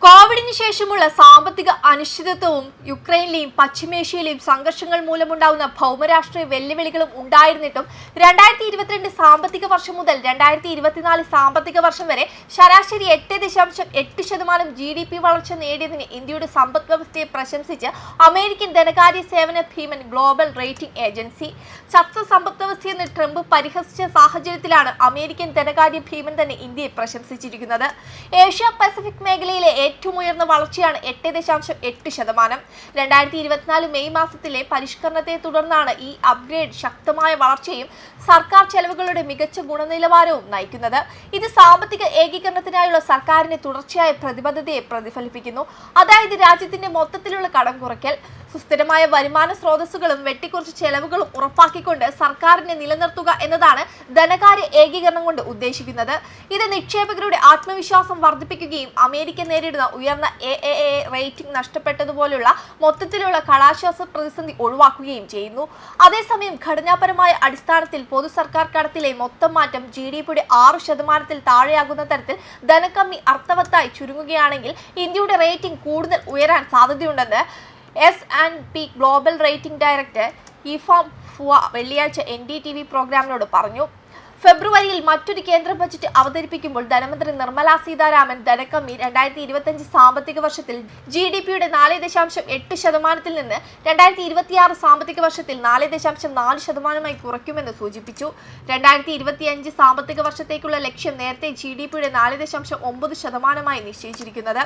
com കോവിഡിന് ശേഷമുള്ള സാമ്പത്തിക അനിശ്ചിതത്വവും യുക്രൈനിലെയും പശ്ചിമേഷ്യയിലെയും സംഘർഷങ്ങൾ മൂലമുണ്ടാവുന്ന ഭൗമരാഷ്ട്രീയ വെല്ലുവിളികളും ഉണ്ടായിരുന്നിട്ടും രണ്ടായിരത്തി ഇരുപത്തിരണ്ട് സാമ്പത്തിക വർഷം മുതൽ രണ്ടായിരത്തി ഇരുപത്തിനാല് സാമ്പത്തിക വർഷം വരെ ശരാശരി എട്ട് ദശാംശം എട്ട് ശതമാനം ജി ഡി പി വളർച്ച നേടിയതിന് ഇന്ത്യയുടെ സമ്പദ് വ്യവസ്ഥയെ പ്രശംസിച്ച് അമേരിക്കൻ ധനകാര്യ സേവന ഭീമൻ ഗ്ലോബൽ റേറ്റിംഗ് ഏജൻസി. ശക്ത സമ്പദ് വ്യവസ്ഥയെന്ന് ട്രംപ് പരിഹസിച്ച സാഹചര്യത്തിലാണ് അമേരിക്കൻ ധനകാര്യ ഭീമൻ തന്നെ ഇന്ത്യയെ പ്രശംസിച്ചിരിക്കുന്നത്. ഏഷ്യ പസഫിക് മേഖലയിലെ ഏറ്റവും ഉയർന്ന വളർച്ചയാണ് എട്ട് ദശാംശം എട്ട് ശതമാനം. രണ്ടായിരത്തി ഇരുപത്തിനാല് മെയ് മാസത്തിലെ പരിഷ്കരണത്തെ തുടർന്നാണ് ഈ അപ്ഗ്രേഡ് ശക്തമായ വളർച്ചയും സർക്കാർ ചെലവുകളുടെ മികച്ച ഗുണനിലവാരവും നയിക്കുന്നത്. ഇത് സാമ്പത്തിക ഏകീകരണത്തിനായുള്ള സർക്കാരിന്റെ തുടർച്ചയായ പ്രതിബദ്ധതയെ പ്രതിഫലിപ്പിക്കുന്നു. അതായത് രാജ്യത്തിന്റെ മൊത്തത്തിലുള്ള കടം കുറയ്ക്കൽ സുസ്ഥിരമായ വരുമാന സ്രോതസ്സുകളും വെട്ടിക്കുറച്ച് ചെലവുകളും ഉറപ്പാക്കിക്കൊണ്ട് സർക്കാരിനെ നിലനിർത്തുക എന്നതാണ് ധനകാര്യ ഏകീകരണം കൊണ്ട് ഉദ്ദേശിക്കുന്നത്. ഇത് നിക്ഷേപകരുടെ ആത്മവിശ്വാസം വർദ്ധിപ്പിക്കുകയും അമേരിക്ക നേരിടുന്ന ഉയർന്ന എ എ എ റേറ്റിംഗ് നഷ്ടപ്പെട്ടതുപോലുള്ള മൊത്തത്തിലുള്ള കടാശ്വാസ പ്രതിസന്ധി ഒഴിവാക്കുകയും ചെയ്യുന്നു. അതേസമയം ഘടനാപരമായ അടിസ്ഥാനത്തിൽ പൊതു സർക്കാർ കടത്തിലെ മൊത്തം മാറ്റം ജി ഡി പിയുടെ ആറ് ശതമാനത്തിൽ താഴെയാകുന്ന തരത്തിൽ ധനക്കമ്മി അർത്ഥവത്തായി ചുരുങ്ങുകയാണെങ്കിൽ ഇന്ത്യയുടെ റേറ്റിംഗ് കൂടുതൽ ഉയരാൻ സാധ്യതയുണ്ടെന്ന് S and P global rating director Yeefarm Phua വെള്ളിയാഴ്ച എൻ ഡി ടി വി പ്രോഗ്രാമിനോട് പറഞ്ഞു. ഫെബ്രുവരിയിൽ മറ്റൊരു കേന്ദ്ര ബജറ്റ് അവതരിപ്പിക്കുമ്പോൾ ധനമന്ത്രി നിർമ്മല സീതാരാമൻ ധനക്കമ്മി രണ്ടായിരത്തി ഇരുപത്തിയഞ്ച് സാമ്പത്തിക വർഷത്തിൽ ജി ഡി പിയുടെ നാല് ദശാംശം എട്ട് ശതമാനത്തിൽ നിന്ന് രണ്ടായിരത്തി ഇരുപത്തിയാറ് സാമ്പത്തിക വർഷത്തിൽ നാല് ദശാംശം നാല് ശതമാനമായി കുറയ്ക്കുമെന്ന് സൂചിപ്പിച്ചു. രണ്ടായിരത്തി ഇരുപത്തിയഞ്ച് സാമ്പത്തിക വർഷത്തേക്കുള്ള ലക്ഷ്യം നേരത്തെ ജി ഡി പിയുടെ നാല് ദശാംശം ഒമ്പത് ശതമാനമായി നിശ്ചയിച്ചിരിക്കുന്നത്.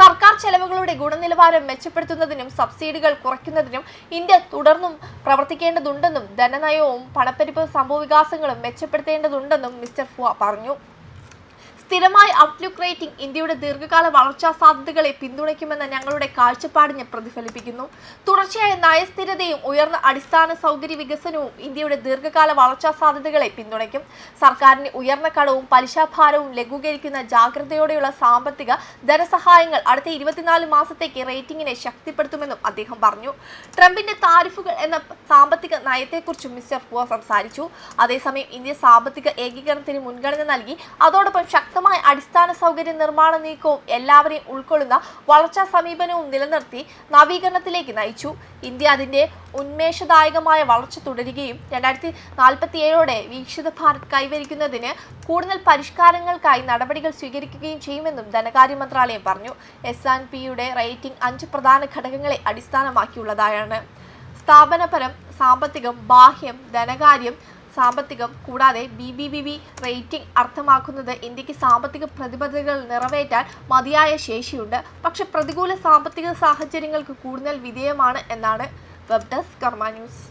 സർക്കാർ ചെലവുകളുടെ ഗുണനിലവാരം മെച്ചപ്പെടുത്തുന്നതിനും സബ്സിഡികൾ കുറയ്ക്കുന്നതിനും ഇന്ത്യ തുടർന്നും പ്രവർത്തിക്കേണ്ടതുണ്ടെന്നും ധനനയവും പണപ്പെരുപ്പ് സംഭവവികാസങ്ങളും മെച്ചപ്പെടുത്തേണ്ടതുണ്ടെന്നും മിസ്റ്റർ ഫുവ പറഞ്ഞു. സ്ഥിരമായ ഔട്ട്ലുക്ക് റേറ്റിംഗ് ഇന്ത്യയുടെ ദീർഘകാല വളർച്ചാ സാധ്യതകളെ പിന്തുണയ്ക്കുമെന്ന ഞങ്ങളുടെ കാഴ്ചപ്പാടിനെ പ്രതിഫലിപ്പിക്കുന്നു. തുടർച്ചയായ നയസ്ഥിരതയും ഉയർന്ന അടിസ്ഥാന സൗകര്യ വികസനവും ഇന്ത്യയുടെ ദീർഘകാല വളർച്ചാ സാധ്യതകളെ പിന്തുണയ്ക്കും. സർക്കാരിന്റെ ഉയർന്ന കടവും പലിശാഭാരവും ലഘൂകരിക്കുന്ന ജാഗ്രതയോടെയുള്ള സാമ്പത്തിക ധനസഹായങ്ങൾ അടുത്ത ഇരുപത്തിനാല് മാസത്തേക്ക് റേറ്റിംഗിനെ ശക്തിപ്പെടുത്തുമെന്നും അദ്ദേഹം പറഞ്ഞു. ട്രംപിന്റെ താരിഫുകൾ എന്ന സാമ്പത്തിക നയത്തെക്കുറിച്ചും മിസ്റ്റർ ഫുവ സംസാരിച്ചു. അതേസമയം ഇന്ത്യ സാമ്പത്തിക ഏകീകരണത്തിന് മുൻഗണന നൽകി. അതോടൊപ്പം ശക്തമായ അടിസ്ഥാന സൗകര്യ നിർമ്മാണ നീക്കവും എല്ലാവരെയും ഉൾക്കൊള്ളുന്ന വളർച്ചാ സമീപനവും നിലനിർത്തി നവീകരണത്തിലേക്ക് നയിച്ചു. ഇന്ത്യ അതിന്റെ ഉന്മേഷദായകമായ വളർച്ച തുടരുകയും രണ്ടായിരത്തി നാൽപ്പത്തി ഏഴോടെ വീക്ഷിത ഭാരത് കൈവരിക്കുന്നതിന് കൂടുതൽ പരിഷ്കാരങ്ങൾക്കായി നടപടികൾ സ്വീകരിക്കുകയും ചെയ്യുമെന്നും ധനകാര്യ മന്ത്രാലയം പറഞ്ഞു. എസ് ആൻഡ് പിയുടെ റേറ്റിംഗ് അഞ്ച് പ്രധാന ഘടകങ്ങളെ അടിസ്ഥാനമാക്കിയുള്ളതായാണ് സ്ഥാപനപരം സാമ്പത്തികം ബാഹ്യം ധനകാര്യം സാമ്പത്തികം കൂടാതെ B B B B rating അർത്ഥമാക്കുന്നത് ഇന്ത്യയ്ക്ക് സാമ്പത്തിക പ്രതിബദ്ധതകൾ നിറവേറ്റാൻ മതിയായ ശേഷിയുണ്ട്. പക്ഷെ പ്രതികൂല സാമ്പത്തിക സാഹചര്യങ്ങൾക്ക് കൂടുതൽ വിധേയമാണ് എന്നാണ് വെബ് ഡെസ്ക് കർമ്മ ന്യൂസ്.